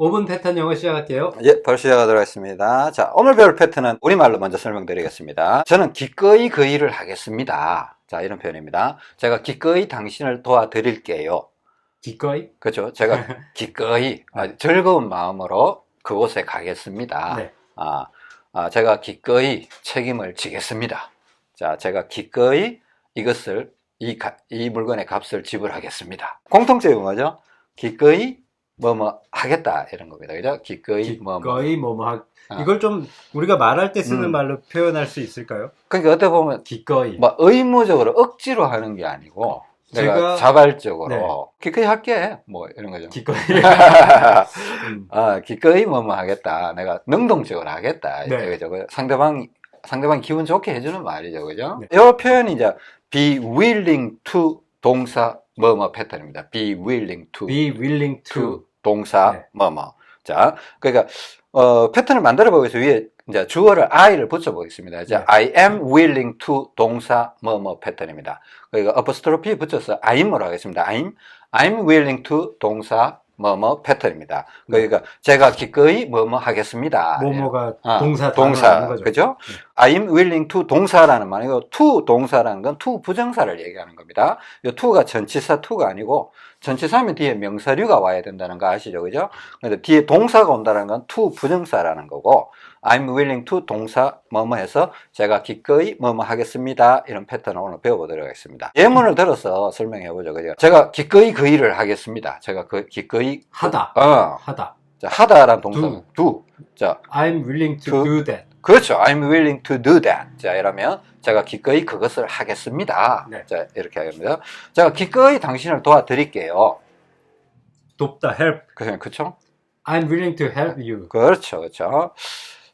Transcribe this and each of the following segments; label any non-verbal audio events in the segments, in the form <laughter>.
5분 패턴 영어 시작할게요. 예, 바로 시작하도록 하겠습니다. 자, 오늘 배울 패턴은 우리말로 먼저 설명드리겠습니다. 저는 기꺼이 그 일을 하겠습니다. 자, 이런 표현입니다. 제가 기꺼이 당신을 도와드릴게요. 기꺼이? 그렇죠. 제가 <laughs> 기꺼이 아주 즐거운 마음으로 그곳에 가겠습니다. 네. 아, 아, 제가 기꺼이 책임을 지겠습니다. 자, 제가 기꺼이 이것을 이, 가- 이 물건의 값을 지불하겠습니다. 공통점이 뭐죠? 기꺼이 뭐 뭐 하겠다 이런 겁니다. 그죠? 기꺼이 뭐뭐. 기꺼이 뭐뭐 하... 아. 이걸 좀 우리가 말할 때 쓰는 음. 말로 표현할 수 있을까요? 그러니까 어떻게 보면 기꺼이. 뭐 의무적으로 억지로 하는 게 아니고 내가 제가- 자발적으로 기꺼이 할게 뭐 이런 거죠. 기꺼이. <laughs> 음. 아, 기꺼이 뭐뭐 하겠다. 내가 능동적으로 하겠다. 네. 그죠? 그 상대방, 상대방 기분 좋게 해주는 말이죠. 그죠? 네. 이 표현이 이제 be willing to 동사 뭐뭐 패턴입니다. be willing to, Be willing to to. 동사 네. 뭐뭐. 자, 그러니까, 어, 패턴을 만들어 보기 위해서 위에 이제 주어를 I를 붙여 보겠습니다. 자, 네. I am willing to 동사 뭐뭐 패턴입니다. 그러니까 어퍼스트로피 붙여서 I'm으로 하겠습니다. I'm, I'm willing to 동사 뭐뭐 패턴입니다. 그러니까 제가 기꺼이 뭐뭐 하겠습니다. 뭐뭐가 아, 동사 동사 단어라는 거죠. 그죠? I'm willing to 동사라는 말이고 to 동사라는 건 to 부정사를 얘기하는 겁니다. 이 to가 전치사 to가 아니고 전치사면 뒤에 명사류가 와야 된다는 거 아시죠? 그죠? 근데 뒤에 동사가 온다는 건 to 부정사라는 거고 I'm willing to 동사 뭐뭐 해서 제가 기꺼이 뭐뭐 하겠습니다. 이런 패턴을 오늘 배워보도록 하겠습니다. 예문을 들어서 설명해 보죠. 그죠? 제가 기꺼이 그 일을 하겠습니다. 제가 그 기꺼이 하다. 어, 하다. 자, 하다라는 동사는 do. 자, I'm willing to To- do that. 그렇죠. I'm willing to do that. 자, 이러면 제가 기꺼이 그것을 하겠습니다. 네. 자, 이렇게 하겠습니다. 제가 기꺼이 당신을 도와드릴게요. 돕다. help. 그- 그렇죠? I'm willing to help you. 그렇죠. 그렇죠.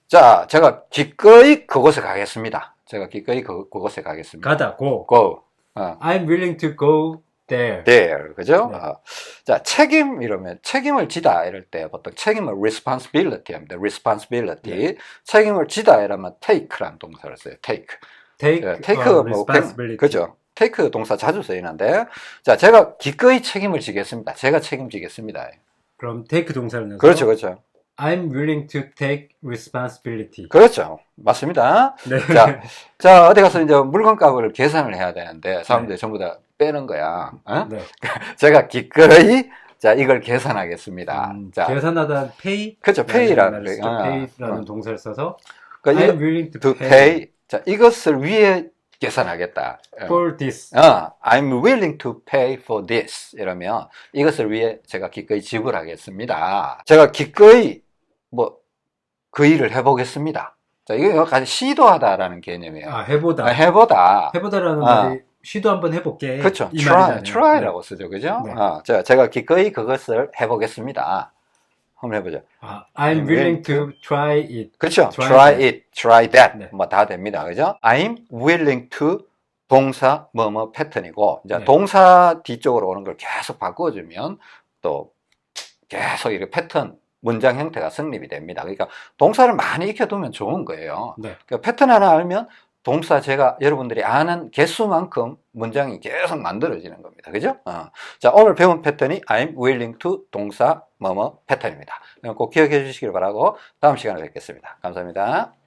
자, 제가 기꺼이 그곳에 가겠습니다. 제가 기꺼이 그, 그곳에 가겠습니다. 가다. go. go. 어, I'm willing to go there. there. 그죠? 네. 어. 자, 책임 이러면 책임을 지다 이럴 때 보통 책임을 responsibility 합니다. responsibility. 네. 책임을 지다 이러면 take라는 동사를 써요. take. take, 예, take uh, 뭐 responsibility. 그죠? take 동사 자주 쓰이는데 자 제가 기꺼이 책임을 지겠습니다. 제가 책임지겠습니다. 그럼 take 동사를 넣어서 그렇죠, 그렇죠, I'm willing to take responsibility. 그렇죠. 맞습니다. 네. 자, 자 어디 가서 이제 물건 값을 계산을 해야 되는데 사람들이 네. 전부 다 빼는 거야. 어? 네. <laughs> 제가 기꺼이 자 이걸 계산하겠습니다. 음, 자, 계산하다 pay. 그렇죠, pay라는 네, 거. 어, pay라는 어. 동사를 써서 그러니까 I'm willing to, to pay, pay. 자 이것을 위해 계산하겠다. 어. for this. 어, I'm willing to pay for this. 이러면 이것을 위해 제가 기꺼이 지불하겠습니다. 제가 기꺼이 뭐 그 일을 해보겠습니다. 자, 이게 약간 시도하다라는 개념이에요. 아, 해보다. 아, 해보다. 해보다라는 아. 말이 시도 한번 해볼게. 그렇죠. 이 try, try라고 쓰죠. 그죠? 네. 어, 자, 제가 기꺼이 그것을 해보겠습니다. 한번 해보죠. 아, I'm willing to try it. 그렇죠. Try try it, try that. 네. 뭐 다 됩니다. 그죠? I'm willing to 동사 뭐뭐 패턴이고 이제 네. 동사 뒤쪽으로 오는 걸 계속 바꿔주면 또 계속 이렇게 패턴 문장 형태가 성립이 됩니다. 그러니까 동사를 많이 익혀두면 좋은 거예요. 네. 그러니까 패턴 하나 알면 동사 제가 여러분들이 아는 개수만큼 문장이 계속 만들어지는 겁니다. 그죠? 어. 자, 오늘 배운 패턴이 I'm willing to 동사 뭐뭐 패턴입니다. 꼭 기억해 주시길 바라고 다음 시간에 뵙겠습니다. 감사합니다.